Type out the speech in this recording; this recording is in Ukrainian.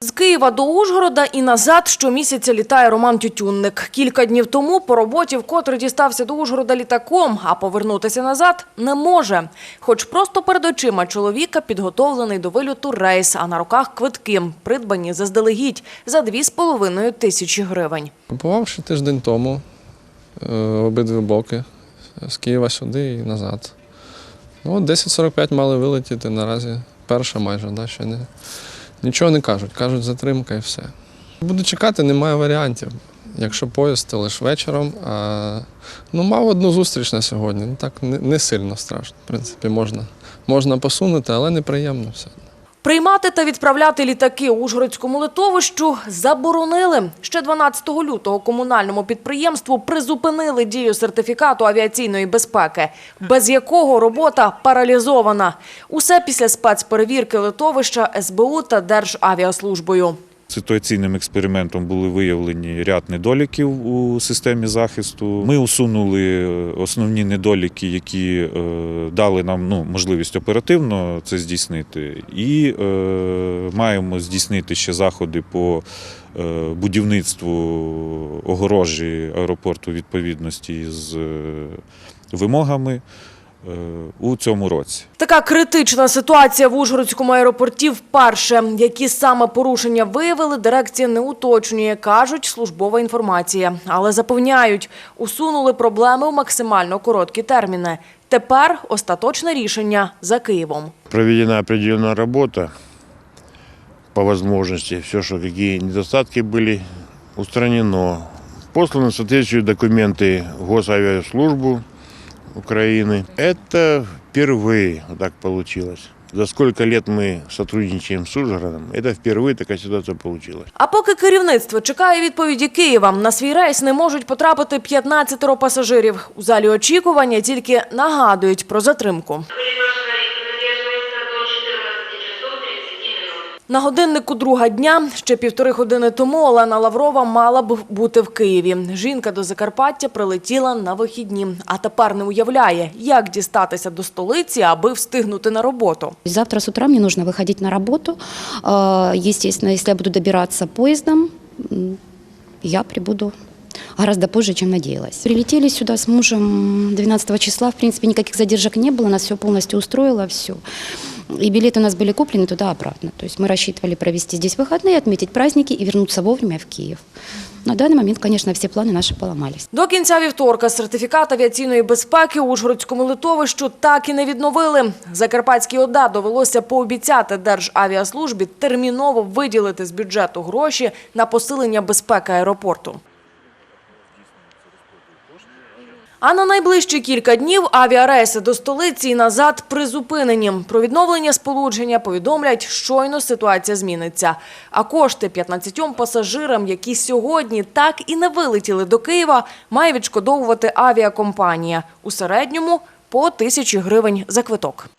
З Києва до Ужгорода і назад щомісяця літає Роман Тютюнник. Кілька днів тому по роботі вкотре дістався до Ужгорода літаком, а повернутися назад не може. Хоч просто перед очима чоловіка підготовлений до вильоту рейс, а на руках квитки, придбані заздалегідь за 2,5 тисячі гривень. Купував ще тиждень тому е, обидві боки з Києва сюди і назад. Ну, от 10.45 мали вилетіти наразі. Перша майже, да, ще не. Нічого не кажуть, кажуть затримка і все. Буду чекати, немає варіантів. Якщо поїзд, то лише вечором. А, ну, мав одну зустріч на сьогодні. Ну так не, не сильно страшно. В принципі, можна, можна посунути, але неприємно все. Приймати та відправляти літаки Ужгородському литовищу заборонили. Ще 12 лютого комунальному підприємству призупинили дію сертифікату авіаційної безпеки, без якого робота паралізована. Усе після спецперевірки литовища СБУ та Державіаслужбою. Ситуаційним експериментом були виявлені ряд недоліків у системі захисту. Ми усунули основні недоліки, які е, дали нам ну, можливість оперативно це здійснити, і е, маємо здійснити ще заходи по е, будівництву огорожі аеропорту відповідності з е, вимогами е, у цьому році. Така критична ситуація в Ужгородському аеропорті вперше. Які саме порушення виявили, дирекція не уточнює, кажуть, службова інформація. Але запевняють, усунули проблеми у максимально короткі терміни. Тепер остаточне рішення за Києвом. проведена определенная работа по возможности. Все, что какие недостатки были, устранено. Посланы соответствующие документы в Госавиаслужбу Украины. Это впервые вот так получилось. За сколько лет мы сотрудничаем с Ужгородом, это впервые такая ситуация получилась. А поки керівництво чекає відповіді Києва, на свій рейс не можуть потрапити 15 пасажирів. У залі очікування тільки нагадують про затримку. На годиннику друга дня ще півтори години тому Олена Лаврова мала б бути в Києві. Жінка до Закарпаття прилетіла на вихідні, а тепер не уявляє, як дістатися до столиці, аби встигнути на роботу. Завтра с утра мне нужно выходить на работу. Э, Естественно, если я буду добираться поездом, м, я прибуду гораздо позже, чем надеялась. Прилетели сюда с мужем 12 числа. В принципе, никаких задержек не было, нас все полностью устроило, все. И билеты у нас были куплены туда-обратно. То есть мы рассчитывали провести здесь выходные, отметить праздники и вернуться вовремя в Киев. На данный момент, конечно, все планы наши поломались. До кінця вівторка сертифікат авіаційної безпеки у Ужгородському литовищу так і не відновили. Закарпатській ОДА довелося пообіцяти Державіаслужбі терміново виділити з бюджету гроші на посилення безпеки аеропорту. А на найближчі кілька днів авіарейси до столиці і назад призупинені. Про відновлення сполучення повідомлять, щойно ситуація зміниться. А кошти 15 пасажирам, які сьогодні так і не вилетіли до Києва, має відшкодовувати авіакомпанія. У середньому по тисячі гривень за квиток.